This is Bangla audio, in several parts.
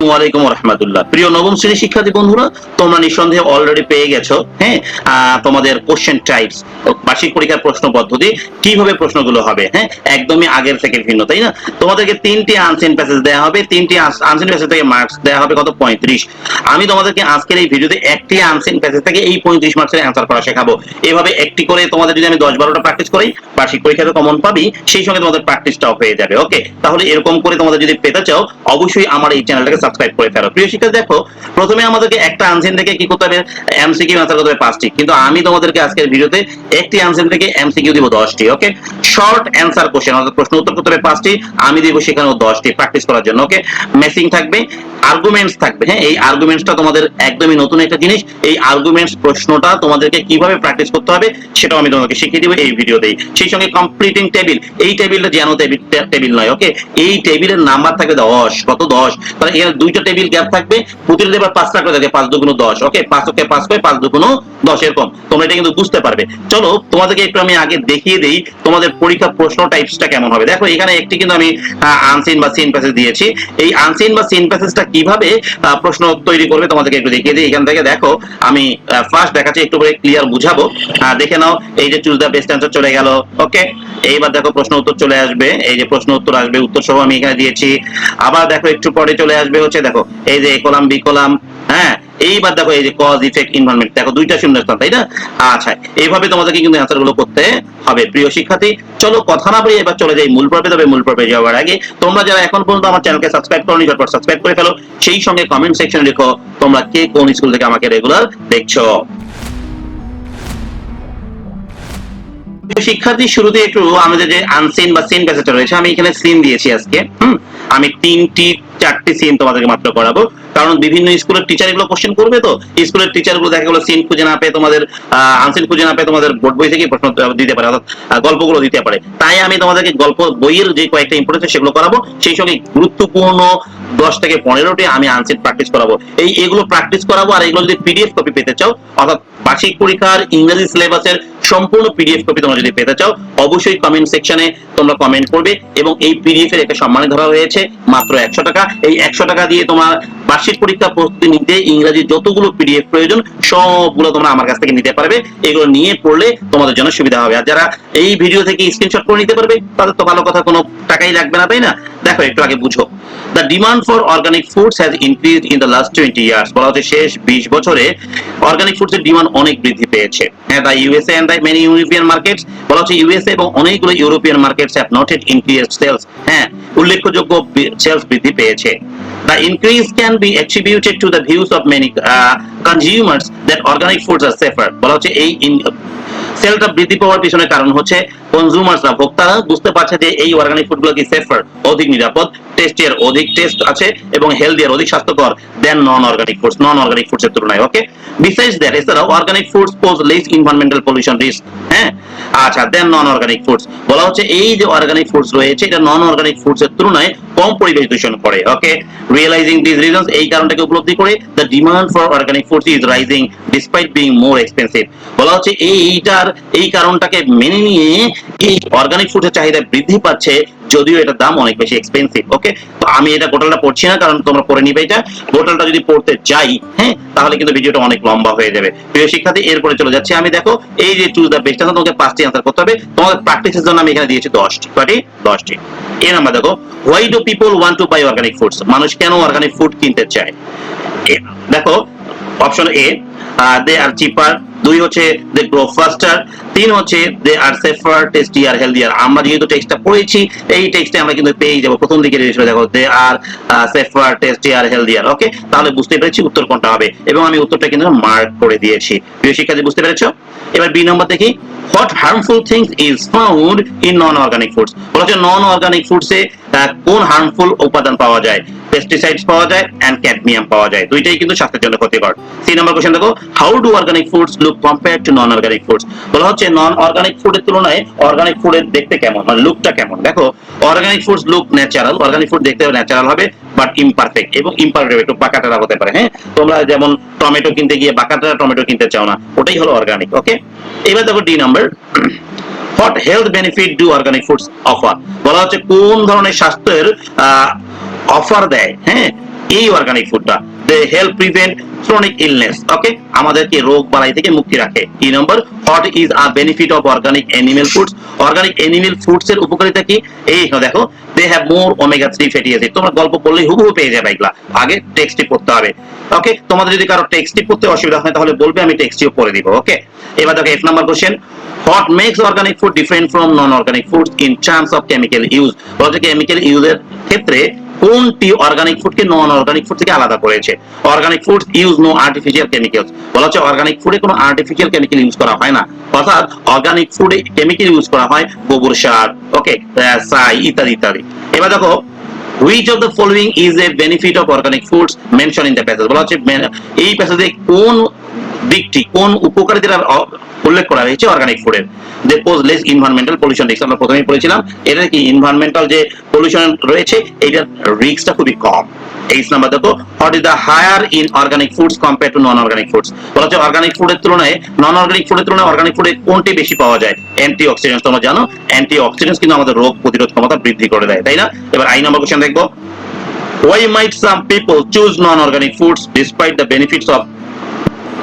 ওয়ালাইকুম রহমতুল্লাহ প্রিয় নবম শিক্ষার্থী বন্ধুরা, তোমরা নিঃসন্দেহে অলরেডি পেয়ে গেছো হ্যাঁ? তোমাদের কোশ্চেন টাইপস বার্ষিক পরীক্ষার প্রশ্ন পদ্ধতি, কীভাবে প্রশ্নগুলো হবে হ্যাঁ? একদমই আগের থেকে ভিন্ন, তাই না? তোমাদেরকে তিনটি আনসেন প্যাসেজ দেওয়া হবে, তিনটি আনসেন প্যাসেজ থেকে মার্কস দেওয়া হবে কত? পঁয়ত্রিশ। আমি তোমাদেরকে আজকের এই ভিডিওতে একটি আনসেন প্যাসেজ থেকে এই পঁয়ত্রিশ মার্কসের অ্যান্সার করা শেখাবো। এভাবে একটি করে তোমাদের যদি আমি দশ বারোটা প্র্যাকটিস করি, বার্ষিক পরীক্ষাতে কমন পাবি, সেই সঙ্গে তোমাদের প্র্যাকটিসটাও হয়ে যাবে ওকে তাহলে এরকম করে তোমাদের যদি পেতে চাও, অবশ্যই আমার এই চ্যানেলটাকে সাবস্ক্রাইব করে ফেলো। প্রিয় শিক্ষা দেখো, প্রথমে আমাদেরকে একটা আনসেন থেকে কি করতে হবে? এমসিকিউ অ্যান্সার করতে হবে পাঁচটি। কিন্তু আমি তোমাদেরকে আজকের ভিডিওতে একটি আনসেন থেকে এমসিকিউ দিব দশটি ওকে শর্ট অ্যান্সার কোশ্চেন অর্থাৎ প্রশ্ন উত্তর করতে হবে পাঁচটি, আমি দিব সেখানেও দশটি প্র্যাকটিস করার জন্য ওকে মেসিং থাকবে আর্গুমেন্টস থাকবে হ্যাঁ? এই আর্গুমেন্টসটা তোমাদের একদমই নতুন একটা জিনিস। এই আর্গুমেন্টস প্রশ্নটা তোমাদেরকে কীভাবে প্র্যাকটিস করতে হবে, সেটাও আমি তোমাদেরকে শিখিয়ে দিব এই ভিডিওতেই। সেই সঙ্গে কমপ্লিটিং টেবিল এই টেবিলটা যেন টেবিল টেবিল নয় ওকে এই টেবিলের নাম্বার থাকবে দশ, কত দশ? তাহলে এখানে দুইটা টেবিল গ্যাপ থাকবে, প্রতিটা এবার পাঁচটা করে থাকে, পাঁচ দুগুণ দশ। ওকে পাঁচ ওকে পাঁচ করে পাঁচ দুগুণ দশ এরকম। তোমরা এটা কিন্তু বুঝতে পারবে। চলো, তোমাদেরকে একটু আমি আগে দেখিয়ে দিই তোমাদের পরীক্ষা প্রশ্ন টাইপসটা কেমন হবে। দেখো, এখানে একটি কিন্তু আমি আনসিন বা সিন প্যাসেজ দিয়েছি। এই আনসিন বা সিন প্যাসেজটা কীভাবে প্রশ্ন তৈরি করবে তোমাদেরকে একটু দেখিয়ে দিই। এখান থেকে দেখো, আমি ফার্স্ট দেখাচ্ছি, একটু করে ক্লিয়ার বুঝাবো। দেখে নাও, এই যে চুজ দ্য বেস্ট অ্যান্সার চলে গেল। ওকে এইবার দেখো প্রশ্ন উত্তর চলে আসবে। এই যে প্রশ্ন উত্তর আসবে উত্তর সহ আমি এখানে দিয়েছি। আবার দেখো, একটু পরে চলে আসবে হচ্ছে, দেখো, এই যে কলাম, বি কলাম হ্যাঁ এইবার দেখো এই যে কজ ইফেক্ট ইনভারমেন্ট দেখো, দুইটা শূন্যস্থান, তাই না? আচ্ছা এইভাবে তোমাদেরকে কিন্তু অ্যান্সারগুলো করতে হবে, প্রিয় শিক্ষার্থী। চলো, কথা না বলে এবার চলে যাই মূল পর্বে, তবে মূল পর্বে যাওয়ার আগে তোমরা যারা এখন পর্যন্ত আমার চ্যানেলকে সাবস্ক্রাইব করনি, ঝটপট সাবস্ক্রাইব করে ফেলো। সেই সঙ্গে কমেন্ট সেকশনে লিখো তোমরা কে কোন স্কুল থেকে আমাকে রেগুলার দেখছ। শিক্ষার্থী, শুরুতে একটু আমাদের যে আনসিন বা সিন প্যাসেজটা রয়েছে, আমি এখানে সিন দিয়েছি আজকে, হুম? আমি তিনটি চারটি সিন তোমাদেরকে মাত্র করাবো। কারণ বিভিন্ন স্কুলের টিচার এগুলো কোশ্চেন করবে তো। স্কুলের টিচারগুলো দেখা গেলো সিন খুঁজে না পেয়ে তোমাদের আনসিন খুঁজে না পেয়ে তোমাদের বোর্ড বই থেকে প্রশ্ন দিতে পারে, অর্থাৎ গল্পগুলো দিতে পারে। তাই আমি তোমাদেরকে গল্প বইয়ের যে কয়েকটা ইম্পর্টেন্ট সেগুলো করাবো। সেই সঙ্গে গুরুত্বপূর্ণ দশ থেকে পনেরোটি আমি আনসিন প্র্যাকটিস করাবো। এই, এগুলো প্র্যাকটিস করাবো আর এগুলো যদি পিডিএফ কপি পেতে চাও, অর্থাৎ বার্ষিক পরীক্ষার ইংরেজি সিলেবাসের সম্পূর্ণ পিডিএফ কপি তোমরা যদি পেতে চাও, অবশ্যই কমেন্ট সেকশনে তোমরা কমেন্ট করবে এবং এই পিডিএফ এর একটা সম্মানে ধরা হয়েছে মাত্র একশো টাকা। এই একশো টাকা দিয়ে তোমার বার্ষিক পরীক্ষা প্রস্তুতি নিতে ইংরেজি যতগুলো পিডিএফ প্রয়োজন, সবগুলো তোমরা আমার কাছ থেকে নিতে পারবে। এগুলো নিয়ে পড়লে তোমাদের জন্য সুবিধা হবে। আর যারা এই ভিডিও থেকে স্ক্রিনশট করে নিতে পারবে, তাদের তো ভালো কথা কোনো টাকাই লাগবে না, তাই না? দেখো একটু আগে বুঝো। The demand for organic foods has increase in the last twenty years বলা হচ্ছে শেষ বিশ বছরে অর্গানিক ফুডস এর ডিমান্ড অনেক বৃদ্ধি পেয়েছে। হ্যাঁ the USA and the many European markets বলা হচ্ছে ইউএসএ এবং অনেকগুলো European markets have noted increase sales হ্যাঁ উল্লেখযোগ্য সেলস বৃদ্ধি পেয়েছে। The increase can be attributed to the views of many uh, consumers that organic foods are safer. বলা হচ্ছে এই সেলটা বৃদ্ধি পাওয়ার পিছনে কারণ হচ্ছে কনজিউমার্সরা ভোক্তারা বুঝতে পারছে যে এই অর্গানিক ফুডগুলো কি সেফার অধিক নিরাপদ টেস্টিয়ার অধিক টেস্ট আছে এবং হেলদিয়ার অধিক স্বাস্থ্যকর than non organic foods non organic foods এর তুলনায় ওকে বিসাইডস দ্যাট এছাড়াও organic foods pose less environmental pollution risk হ্যাঁ? আচ্ছা দেন নন অর্গানিক ফুডস বলা হচ্ছে এই যে অর্গানিক ফুডস রয়েছে, এটা নন অর্গানিক ফুডস এর তুলনায় কম পরিবেশ দূষণ করে ওকে রিয়েলাইজিং দিস রিজনস এই কারণটাকে উপলব্ধি করে the demand for organic foods is rising despite being more expensive বলা হচ্ছে এই এইটার, এই কারণটাকে মেনে নিয়ে এই অর্গানিক ফুডের চাহিদা বৃদ্ধি পাচ্ছে যদিও এটার দাম অনেক বেশি এক্সপেন্সিভ ওকে তো আমি এটা গোটালটা পড়ছি না, কারণ তোমরা পড়ে নিবে এটা। গোটালটা যদি পড়তে যাই হ্যাঁ তাহলে কিন্তু ভিডিওটা অনেক লম্বা হয়ে যাবে। প্রিয় শিক্ষার্থী, এরপরে চলে যাচ্ছি আমি। দেখো, এই যে চুজ দ্য বেস্ট তোমাকে পাঁচটি আনসার করতে হবে। তোমাদের প্র্যাকটিসের জন্য আমি এখানে দিয়েছি দশটি। কয়টি দশটি। এই নাম্বার দেখো why do people want to buy organic foods মানুষ কেন অর্গানিক ফুড কিনতে চায়? দেখো অপশন এ দে আর চিপার দুই হচ্ছে দে গ্রো ফাস্টার তিন হচ্ছে দে আর সেফার টেস্টি আর হেলদিয়ার আমরা যেহেতু টেক্সটটা পড়েছি, এই টেক্সটে আমরা কিন্তু পেয়ে যাব। প্রথম দিকে হিসেবে দেখো দে আর সেফার টেস্টি আর হেলদিয়ার ওকে তাহলে বুঝতে পেরেছি উত্তর কোনটা হবে। এবং আমি উত্তরটা কিন্তু মার্ক করে দিয়েছি। প্রিয় শিক্ষার্থী, বুঝতে পেরেছ? এবার বি নম্বর দেখি। What harmful things is found in non organic foods বলা হচ্ছে নন অর্গানিক ফুডসে কোন হার্মফুল উপাদান পাওয়া যায়? পেস্টিসাইডস পাওয়া যায় এন্ড ক্যাডমিয়াম পাওয়া যায়। দুইটাই কিন্তু স্বাস্থ্যের জন্য ক্ষতিকর। সি নাম্বার কোশ্চেন দেখো। How do organic foods look compare to non organic foods বলা হচ্ছে নন অর্গানিক ফুডের তুলনায় অর্গানিক ফুডের দেখতে কেমন? মানে লুকটা কেমন? দেখো organic foods look natural organic food দেখতে ন্যাচারাল হবে। বাট ইমপারফেক্ট এবং ইমপারফেক্ট একটু বাঁকাটারা হতে পারে হ্যাঁ? তোমরা যেমন টমেটো কিনতে গিয়ে বাঁকাটারা টমেটো কিনতে চাও না, ওটাই হলো অর্গানিক ওকে এবার দেখো D number what health benefit do organic foods offer বলা হচ্ছে কোন ধরনের স্বাস্থ্যের অফার দেয় হ্যাঁ? এই organic ফুডটা they help prevent chronic illness okay আমাদেরকে রোগ বালাই থেকে মুক্তি রাখে। নম্বর? What is a benefit of organic animal foods organic animal foods এর উপকারিতা কি? এই দেখো they have more omega three fatty acid তোমরা গল্প হুবহু পেয়ে যাবে এগুলা। আগে টেক্সটে পড়তে হবে। ওকে তোমাদের যদি কারও টেক্সটে পড়তে অসুবিধা হয়, তাহলে বলবে, আমি টেক্সটিও পড়ে দিব ওকে এবার দেখো F number question what makes organic food different from non organic foods in terms of chemical use বলতে কেমিক্যাল ইউজের ক্ষেত্রে কোনটি অর্গানিক ফুডকে নন অর্গানিক ফুড থেকে আলাদা করেছে? Organic food use no artificial chemicals বলা হচ্ছে অর্গানিক ফুডে কোনো আর্টিফিশিয়াল কেমিক্যাল ইউজ করা হয় না। অর্থাৎ অর্গানিক ফুডে কেমিক্যাল ইউজ করা হয় গোবর সার ওকে সাই ইত্যাদি ইত্যাদি। এবার দেখো, which of the following is a benefit of organic foods mentioned in the passage? বলা হচ্ছে, এই প্যাসেজে কোন দিকটি কোন উপকারিতার অ- উল্লেখ করা হয়েছে? অর্গানিক ফুডের they pose less environmental pollution risk আমরা প্রথমেই বলেছিলাম এটা কি ইনভায়রনমেন্টাল যে পলিউশন রয়েছে এটার রিস্কটা খুবই কম। এইচ নাম্বার দেখো what is the higher in organic foods compare to non organic foods বলা হচ্ছে অর্গানিক ফুডের তুলনায় নন অর্গানিক ফুডের তুলনায় অর্গানিক ফুডে কোনটি বেশি পাওয়া যায়? অ্যান্টি অক্সিডেন্টস তোমরা জানো। অ্যান্টি অক্সিডেন্টস কিন্তু আমাদের রোগ প্রতিরোধ ক্ষমতা বৃদ্ধি করে দেয়, তাই না? এবার আই নম্বর কোশ্চেন দেখব। Why might some people choose non-organic foods despite the benefits of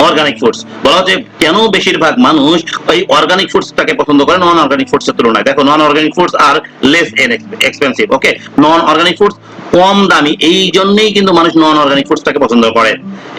organic foods বলা হচ্ছে, কেন বেশিরভাগ মানুষ ওই অর্গানিক ফুডসটাকে পছন্দ করে নন অর্গানিক ফুডস এর তুলনায়? দেখো non organic foods are less expensive okay non organic foods কম দামি, এই জন্যই কিন্তু মানুষ নন অর্গানিক ফুডসটাকে পছন্দ করে।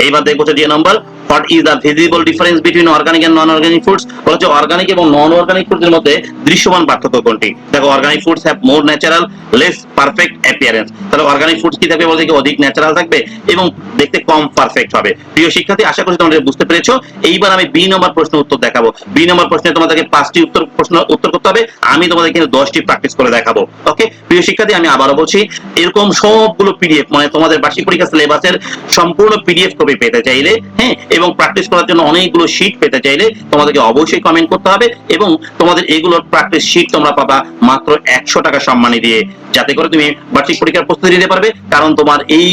এইবার দেখব যে number what is the visible difference between organic and non organic foods বলা হচ্ছে অর্গানিক এবং নন অর্গানিক ফুডস এর মধ্যে দৃশ্যমান পার্থক্য কোনটি? দেখো organic foods have more natural less perfect appearance তাহলে অর্গানিক ফুডস কি থাকবে বলতে কি অধিক ন্যাচারাল থাকবে এবং দেখতে কম পারফেক্ট হবে। প্রিয় শিক্ষার্থী, আশা করি তোমরা বুঝতে পেরেছ। এইবার আমি বি নম্বর প্রশ্ন উত্তর দেখাবো। বি নম্বর প্রশ্নে তোমাদেরকে পাঁচটি উত্তর, প্রশ্ন, উত্তর করতে হবে। আমি তোমাদের কিন্তু দশটি প্র্যাকটিস করে দেখাবো। ওকে প্রিয় শিক্ষার্থী, আমি আবারও বলছি, এরকম সবগুলো পিডিএফ মানে তোমাদের বার্ষিক পরীক্ষা সিলেবাসের সম্পূর্ণ পিডিএফ কপি পেতে চাইলে হ্যাঁ এবং প্র্যাকটিস করার জন্য অনেকগুলো শীট পেতে চাইলে তোমাদেরকে অবশ্যই কমেন্ট করতে হবে এবং তোমাদের এগুলোর প্র্যাকটিস শীট তোমরা পাবা মাত্র একশো টাকা সম্মানী দিয়ে। যাতে করে তুমি বার্ষিক পরীক্ষার প্রস্তুতি নিতে পারবে, কারণ তোমার এই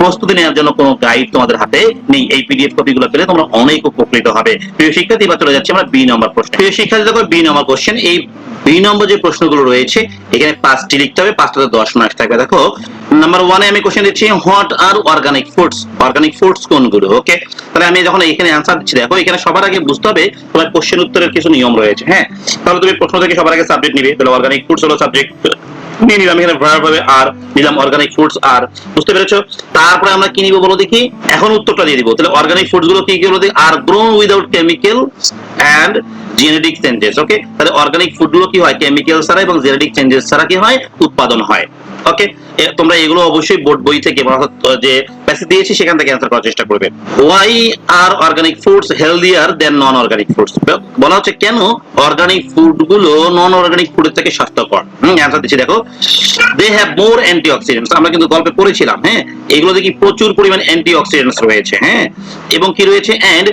প্রস্তুতি নেওয়ার জন্য কোনো গাইড তোমাদের হাতে নেই। এই পিডিএফ কপিগুলো পেলে তোমরা অনেক উপকৃত হবে। প্রিয় শিক্ষার্থী, এবার চলে যাচ্ছে আমরা বি নম্বর প্রশ্ন। প্রিয় শিক্ষার্থী, দেখো বি নম্বর কোশ্চেন এই বি নম্বর যে প্রশ্নগুলো রয়েছে, এখানে পাঁচটি লিখতে হবে, পাঁচটাতে দশ মার্কস থাকবে। দেখো নাম্বার ওয়ানে আমি কোশ্চেন দিচ্ছি what are organic foods organic foods কোনগুলো? ওকে তাহলে আমি যখন এখানে অ্যান্সার দিচ্ছি, দেখো, এখানে সবার আগে বুঝতে হবে তোমার কোশ্চেন উত্তরের কিছু নিয়ম রয়েছে হ্যাঁ? তাহলে তুমি প্রশ্ন থেকে সবার আগে সাবজেক্ট নিবে, তাহলে অর্গানিক ফুডস হলো সাবজেক্ট নিয়ে নিলাম এখানে ভার্ব হবে আর নিলাম অর্গানিক ফুডস আর বুঝতে পেরেছ? তারপরে আমরা কি নিব বলো দেখি? এখন উত্তরটা দিয়ে দিব। তাহলে অর্গানিক ফুডগুলো কি কি বলো দেখি? Are grown without chemical and genetic changes okay তাহলে অর্গানিক ফুডগুলো কি হয়? কেমিক্যাল ছাড়া এবং জেনেটিক চেঞ্জেস ছাড়া কি হয়? উৎপাদন হয়। ওকে? তোমরা এগুলো অবশ্যই বোর্ড বই থেকে যে প্যাসেজ দিয়েছি, সেখান থেকে অ্যান্সার করার চেষ্টা করবে। Why are organic foods healthier than non organic foods বলা হচ্ছে, কেন অর্গানিক ফুডগুলো নন অর্গানিক ফুডের থেকে স্বাস্থ্যকর? হুম অ্যান্সার দিচ্ছি, দেখো। They have more antioxidants আমরা কিন্তু গল্পে পড়েছিলাম হ্যাঁ? এগুলো দেখি প্রচুর পরিমাণ অ্যান্টি অক্সিডেন্টস রয়েছে হ্যাঁ? এবং কি রয়েছে? And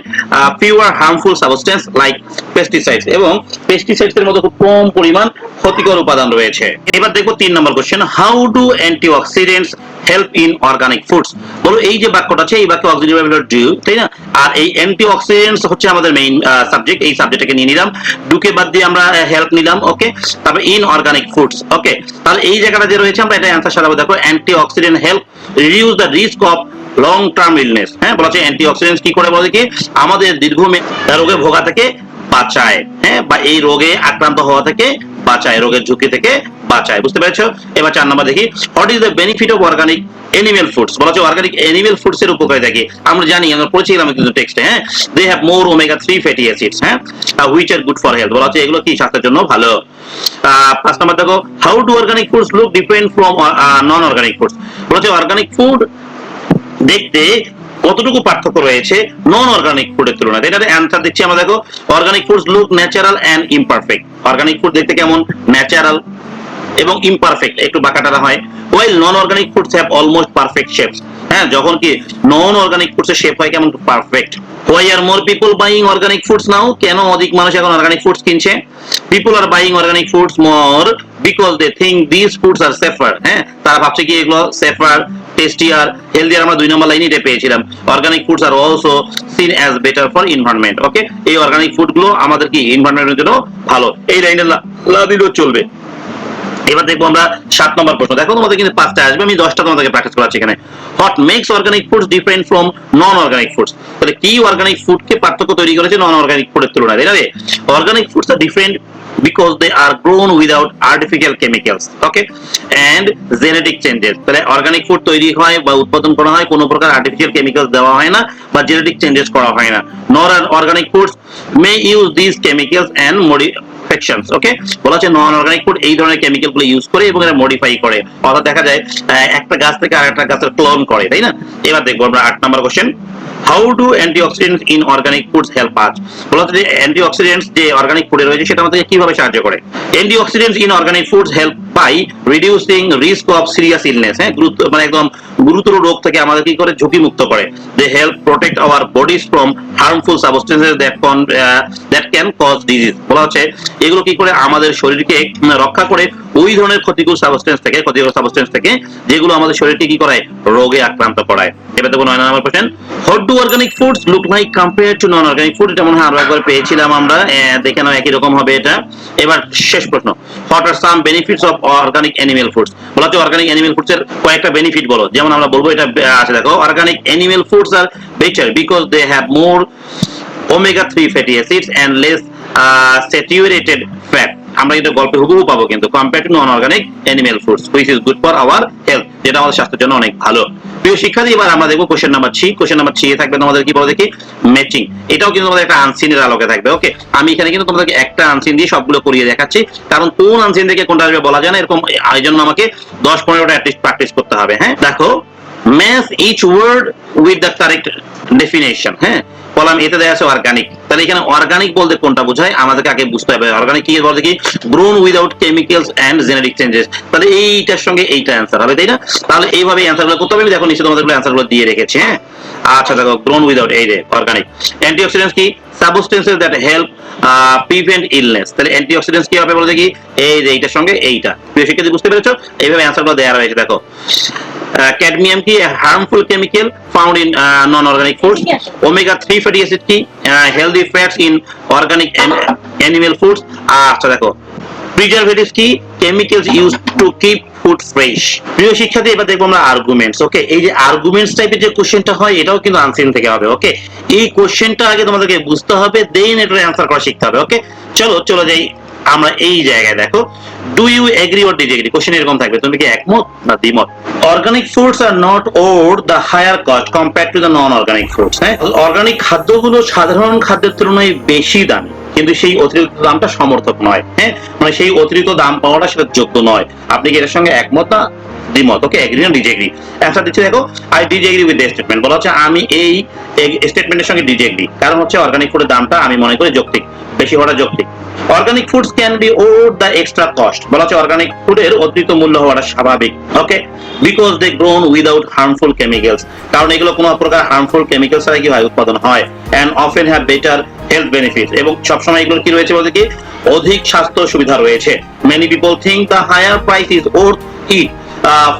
fewer harmful substance like pesticides এবং পেস্টিসাইডস এর মধ্যে খুব কম পরিমাণ ক্ষতিকর উপাদান রয়েছে। এবার দেখব তিন নম্বর question how do antioxidants help in organic foods বলো, এই যে বাক্যটা আছে, এই বাক্যে অক্সিজেন ডু তাই না? আর এই অ্যান্টি অক্সিডেন্টস হচ্ছে আমাদের মেইন সাবজেক্ট এই সাবজেক্টটাকে নিয়ে নিলাম। ডুকে বাদ দিয়ে আমরা হেল্প নিলাম ওকে তারপর ইন অর্গানিক ফুডস ওকে তাহলে এই জায়গাটা যে রয়েছে, আমরা এটা অ্যান্সার সাজাবো। দেখো antioxidant help reduce the risk of long term illness হ্যাঁ? বলা হচ্ছে অ্যান্টি অক্সিডেন্টস কি করে বলে কি আমাদের দীর্ঘমেয়াদী রোগে ভোগা থেকে বাঁচায় হ্যাঁ? বা এই রোগে আক্রান্ত হওয়া থেকে বাঁচায় রোগের ঝুঁকি থেকে বাঁচায় বুঝতে পেরেছ? এবার চার নাম্বার দেখি। What is the benefit of organic animal foods বলা হচ্ছে অর্গানিক এনিমেল ফুডস এর উপকারিতা কি? আমরা জানি আমরা পড়েছিলাম কিন্তু টেক্সটে হ্যাঁ? They have more omega three fatty acids হ্যাঁ? Which are good for health বলা হচ্ছে এগুলো কি? স্বাস্থ্যের জন্য ভালো। আহ, পাঁচ নাম্বার দেখো how do organic foods look different from non organic foods বলা হচ্ছে অর্গানিক ফুড দেখতে কতটুকু পার্থক্য রয়েছে? নন অর্গানিক ফুডের তুলনায়। এটার অ্যান্সার দিচ্ছি আমরা, দেখো organic foods look natural and imperfect organic food দেখতে কেমন? ন্যাচারাল এবং ইমপারফেক্ট একটু বাঁকাটারা হয়। Well non organic foods have almost perfect shapes হ্যাঁ যখন কি নন অর্গানিক ফুডস এর শেপ হয়, কেমন? Perfect why are more people buying organic foods now কেন অধিক মানুষ এখন অর্গানিক ফুডস কিনছে? People are buying organic foods more because they think this foods are safer হ্যাঁ তারা ভাবছে কি এগুলো সেফার টেস্টিয়ার হেলদিয়ার আমরা দুই নম্বর লাইনে এটা পেয়েছিলাম। Organic foods are also seen as better for environment okay এই অর্গানিক ফুডগুলো আমাদের কি এনভায়রনমেন্টের জন্য ভালো। এই লাইনে লাভ চলবে। এবার দেখব আমরা সাত নম্বর প্রশ্ন। দেখো তোমাদের কিন্তু পাঁচটা আসবে, আমি দশটা তোমাদেরকে প্র্যাকটিস করাচ্ছি এখানে। What makes organic foods different from non organic foods তাহলে কি অর্গানিক ফুডকে পার্থক্য তৈরি করেছে নন অর্গানিক ফুডের তুলনায় তাই organic foods are different because they are grown without artificial chemicals, okay? And genetic changes. তাহলে অর্গানিক ফুড তৈরি হয় বা উৎপাদন করা হয়, কোনো প্রকার আর্টিফিশিয়াল কেমিক্যালস দেওয়া হয় না বা জেনেটিক চেঞ্জেস করা হয় না। Nor organic foods may use this chemicals and modifications okay বলা হচ্ছে নন অর্গানিক ফুড এই ধরনের কেমিক্যালগুলো ইউজ করে এবং এরা মডিফাই করে। অর্থাৎ দেখা যায় একটা গাছ থেকে আরেকটা গাছের ক্লোন করে, তাই না? এবার দেখব আমরা আট number question how do antioxidants in organic foods help us বলা হচ্ছে যে অ্যান্টিঅক্সিডেন্টস যে অর্গানিক ফুডে রয়েছে, সেটা আমাদেরকে কীভাবে সাহায্য করে? Antioxidants in organic foods help by reducing risk of serious illness হ্যাঁ গুরুত্ব মানে একদম গুরুতর রোগ থেকে আমাদের কি করে? ঝুঁকি মুক্ত করে they help protect our bodies from harmful substances that con that can cause disease বলা হচ্ছে, এগুলো কি করে? আমাদের শরীরকে রক্ষা করে ওই ধরনের ক্ষতিকর সাবস্টেন্স থেকে, ক্ষতিকর সাবস্টেন্স থেকে, যেগুলো আমাদের শরীরকে কি করায়? রোগে আক্রান্ত করায়। এবার দেখো নয় নম্বর question what do organic foods look like compare to non organic food মনে হয় আরও একবার পেয়েছিলাম আমরা দেখে নাও একই রকম হবে এটা। এবার শেষ প্রশ্ন what are some benefits of organic animal foods বলা হচ্ছে অর্গানিক অ্যানিমেল ফুডস এর কয়েকটা বেনিফিট বলো, যেমন আমরা বলব এটা আছে দেখো organic animal foods are better because they have more omega three fatty acids and less saturated fat আমরা কিন্তু গল্পে হুবহু পাবো কিন্তু compare to non organic animal foods which is good for our health যেটা আমাদের স্বাস্থ্যের জন্য অনেক ভালো। প্রিয় শিক্ষার্থী, এবার আমরা দেখব question number three question number three থাকবে তোমাদের কি বলো দেখি? ম্যাচিং এটাও কিন্তু তোমাদের একটা আনসিনের আলোকে থাকবে ওকে আমি এখানে কিন্তু তোমাদেরকে একটা আনসিন দিয়ে সবগুলো করিয়ে দেখাচ্ছি। কারণ কোন আনসিন দেখে কোনটা আসবে বলা যায় না, এরকম এই জন্য আমাকে দশ পনেরোটা অ্যাটলিস্ট প্র্যাকটিস করতে হবে হ্যাঁ? দেখো match each word with the correct definition হ্যাঁ? কলাম এতে দেওয়া আছে অর্গানিক তাহলে এখানে অর্গানিক বলতে কোনটা বোঝায়? আমাদেরকে আগে বুঝতে হবে। অর্গানিক কি বলতে কি? Grown without chemicals and genetic changes তাহলে এইটার সঙ্গে এইটা অ্যান্সার হবে, তাই না? তাহলে এইভাবে অ্যান্সারগুলো করতে হবে। আমি দেখো নিচে তোমাদের অ্যান্সারগুলো দিয়ে রেখেছি হ্যাঁ? আচ্ছা দেখো গ্রোন উইদাউট এই যে অর্গানিক অ্যান্টিঅক্সিডেন্টস কি? Substances that help prevent illness তাহলে অ্যান্টিঅক্সিডেন্টস কি হবে বলতে কি? এই যে, এইটার সঙ্গে এইটা। প্রিয় শিক্ষার্থী, বুঝতে পেরেছ? এইভাবে অ্যান্সারগুলো দেওয়া রয়েছে, দেখো। ক্যাডমিয়াম কি harmful chemical found in non organic foods omega three fatty acid কি healthy fats in organic animal foods আচ্ছা দেখো প্রিজারভেটিভস কি chemicals use to keep food fresh প্রিয় শিক্ষার্থী এবার দেখব আমরা আর্গুমেন্টস ওকে এই যে আর্গুমেন্টস টাইপের যে কোশ্চেনটা হয় এটাও কিন্তু আনসিন থেকে হবে ওকে এই কোশ্চেনটা আগে তোমাদেরকে বুঝতে হবে দেন এটার অ্যান্সার করা শিখতে হবে ওকে চলো চলো যাই আমরা এই জায়গায় দেখো do you agree or disagree question এরকম থাকবে, তুমি কি একমত না দ্বিমত? Organic foods are not or the higher cost compare to the non organic foods হ্যাঁ? অর্গানিক খাদ্যগুলো সাধারণ খাদ্যের তুলনায় বেশি দামি, কিন্তু সেই অতিরিক্ত দামটা সমর্থক নয় হ্যাঁ? মানে সেই অতিরিক্ত দাম পাওয়াটা সেটা যোগ্য নয়। আপনি কি এর সঙ্গে একমত না দ্বিমত ওকে এগ্রি না ডিজেগ্রি অ্যান্সার দিচ্ছি দেখো আই ডিজেগ্রি উইথ স্টেটমেন্ট বলা হচ্ছে আমি এই স্টেটমেন্টের সঙ্গে ডিজেগ্রি কারণ হচ্ছে অর্গানিক ফুডের দামটা আমি মনে করি যৌক্তিক, বেশি হওয়াটা যৌক্তিক। Organic foods can be or the extra cost বলা হচ্ছে অর্গানিক ফুডের অতিরিক্ত মূল্য হওয়াটা স্বাভাবিক okay because they grown without harmful chemicals কারণ এগুলো কোনো প্রকার হার্মফুল কেমিক্যালস ছাড়া কি হয়? উৎপাদন হয়। And often have better health benefit এবং সবসময় এগুলো কি রয়েছে বলতে কি? অধিক স্বাস্থ্য সুবিধা রয়েছে। Many people think the higher price is worth it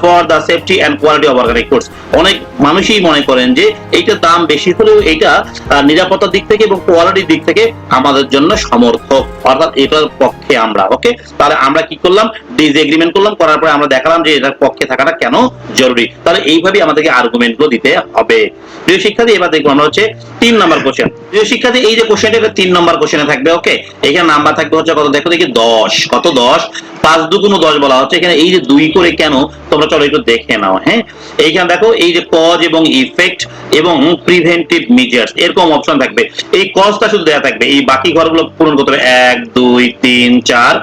for the safety and quality of organic foods অনেক মানুষই মনে করেন যে এইটার দাম বেশি হলেও আহ, নিরাপত্তার দিক থেকে এবং কোয়ালিটির দিক থেকে আমাদের জন্য সমর্থক। অর্থাৎ এটার পক্ষে আমরা ওকে তাহলে আমরা কি করলাম? ডিসএগ্রিমেন্ট করলাম করার পরে আমরা দেখালাম যে এটার পক্ষে থাকাটা কেন জরুরি। তাহলে এইভাবে আমাদেরকে আর্গুমেন্টগুলো দিতে হবে। প্রিয় শিক্ষার্থী এবার দেখব আমরা হচ্ছে তিন নম্বর কোশ্চেন প্রিয় শিক্ষার্থী এই যে কোশ্চেনটা এটা তিন নম্বর কোশ্চেনে থাকবে ওকে এখানে নাম্বার থাকবে হচ্ছে কত? দেখো দেখি দশ। কত দশ? পাঁচ দুগুণ দশ বলা হচ্ছে। এখানে এই যে দুই করে কেন তোমরা চলো একটু দেখে নাও হ্যাঁ? এইখানে দেখো, এই যে কজ এবং ইফেক্ট এবং প্রিভেন্টিভ মেজার্স এরকম অপশন থাকবে। এই কজটা শুধু দেওয়া থাকবে, এই বাকি ঘরগুলো পূরণ করতে হবে। এক, দুই, তিন, চার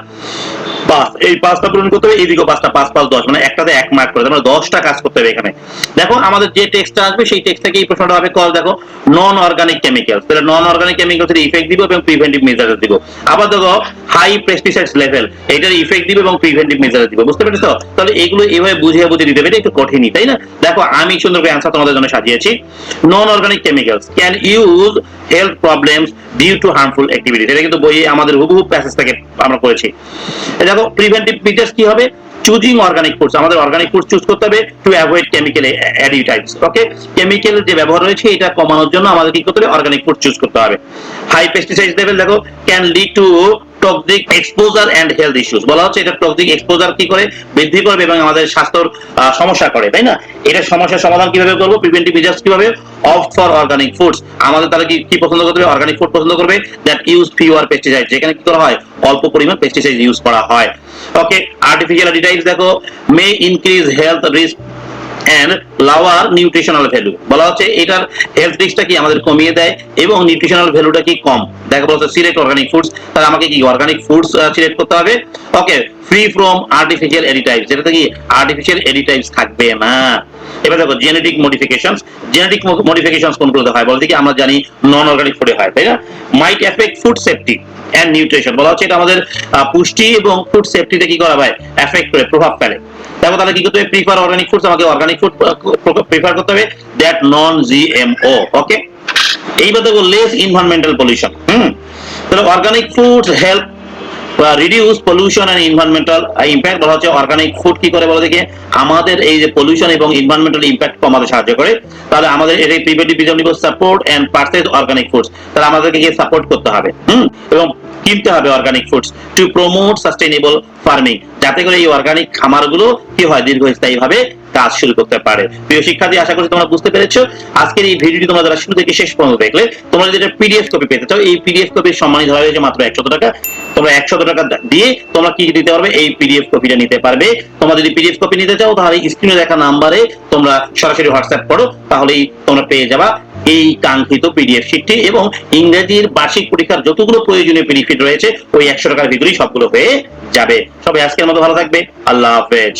পাঁচ, এই পাঁচটা পূরণ করতে হবে পাঁচটা, পাঁচ পাঁচ দশ মানে একটাতে এক মার্ক করে মানে দশটা কাজ করতে হবে এখানে। দেখো, আমাদের যে আসবে, সেই এই প্রশ্নটা হবে কল দেখো নন অর্গানিক কেমিক্যালস তাহলে নন অর্গানিক কেমিক্যালস এর ইফেক্ট দিব এবং প্রিভেন্টিভ মেজার্স দিব। আবার দেখো হাই পেস্টিসাইডস লেভেল এটার ইফেক্ট দিব এবং প্রিভেন্টিভ মেজার্স দিব, বুঝতে পেরেছ? তাহলে এগুলো এইভাবে বুঝিয়ে বুঝিয়ে দিতে হবে একটু কঠিনই, তাই না? দেখো, আমি সুন্দর করে তোমাদের জন্য সাজিয়েছি। Non organic chemicals can use health problems due to harmful activities এটা কিন্তু বইয়ে আমাদের হুবহু প্যাসেজ থেকে আমরা করেছি দেখো প্রিভেন্টিভ মেজার্স কি হবে? চুজিং অর্গানিক ফুডস আমাদের অর্গানিক ফুড চুজ করতে হবে to avoid chemical additives okay chemical যে ব্যবহার রয়েছে, এটা কমানোর জন্য আমাদের কি করতে হবে? অর্গানিক ফুড চুজ করতে হবে। হাই পেস্টিসাইড লেভেল দেখো can lead to toxic exposure and health issues বলা হচ্ছে এটা টক্সিক এক্সপোজার কি করে? বৃদ্ধি করবে এবং আমাদের স্বাস্থ্যর সমস্যা করে, তাই না? এটা সমস্যার সমাধান কীভাবে করব? প্রিভেন্টিভ মেজার্স কীভাবে? অফ ফর অর্গানিক ফুডস আমাদের তারা কি কি পছন্দ করবে অর্গানিক ফুড পছন্দ করবে। দ্যাট ইউজ ফিওয়ার পেস্টিসাইড যেখানে কি করা হয়? অল্প পরিমাণ পেস্টিসাইড ইউজ করা হয়। ওকে আর্টিফিশিয়াল ডিটাইলস দেখো। May increase health risk and lower nutritional value বলা হচ্ছে এটার হেলথ রিস্কটা কি আমাদের কমিয়ে দেয় এবং নিউট্রিশনাল ভ্যালুটা কি কম? দেখা বলা হচ্ছে সিলেক্ট অর্গানিক ফুডস তাহলে আমাকে কি অর্গানিক ফুডস সিলেক্ট করতে হবে? Okay free from artificial additives যেটাতে কি আর্টিফিশিয়াল এডিটাইভস থাকবে না। এবার দেখো জেনেটিক মডিফিকেশনস জেনেটিক মডিফিকেশনস কোনগুলোতে হয়? বলতে কি আমরা জানি নন অর্গানিক ফুডে হয়, তাই না? Might affect food safety and nutrition বলা হচ্ছে এটা আমাদের পুষ্টি এবং ফুড সেফটিতে কি করা হয়? এফেক্ট করে, প্রভাব ফেলে। দেখো তাহলে কি করতে হবে? প্রিফার অর্গানিক ফুডস আমাকে অর্গানিক ফুড প্রিফার করতে হবে দ্যাট নন জিএমও ওকে এইবার দেখো লেস এনভায়রনমেন্টাল পলিউশন হুম? তাহলে organic foods help reduce pollution and environmental impact বলা হচ্ছে অর্গানিক ফুড কি করে বলো দেখে? আমাদের এই যে পলিউশন এবং এনভায়রনমেন্টাল ইম্প্যাক্ট কমাতে সাহায্য করে। তাহলে আমাদের এই বিজন নিব support and purchase organic foods তাহলে আমাদেরকে সাপোর্ট করতে হবে, হুম? এবং কিনতে হবে organic foods to promote sustainable farming যাতে করে এই অর্গানিক খামারগুলো কি হয় দীর্ঘস্থায়ী ভাবে কাজ শুরু করতে পারে। প্রিয় শিক্ষার্থী, আশা করি তোমরা বুঝতে পেরেছ। আজকের এই ভিডিওটি তোমরা যারা শুরু থেকে শেষ পর্যন্ত দেখলে, তোমরা যদি পিডিএফ কপি পেতে চাও, এই পিডিএফ কপির সম্মানিত ধরা হয়েছে মাত্র একশত টাকা। তোমরা একশত টাকা দিয়ে তোমরা কি দিতে পারবে? এই পিডিএফ কপিটা নিতে পারবে। তোমরা যদি পিডিএফ কপি নিতে চাও, তাহলে স্ক্রিনে দেখা নাম্বারে তোমরা সরাসরি হোয়াটসঅ্যাপ করো, তাহলেই তোমরা পেয়ে যাবা। এই কাঙ্ক্ষিত পিডিএফ শিটটি এবং ইংরেজির বার্ষিক পরীক্ষার যতগুলো প্রয়োজনীয় বেনিফিট রয়েছে, ওই একশো টাকার ভিতরেই সবগুলো হয়ে যাবে। সবাই আজকের মতো ভালো থাকবে। আল্লাহ হাফেজ।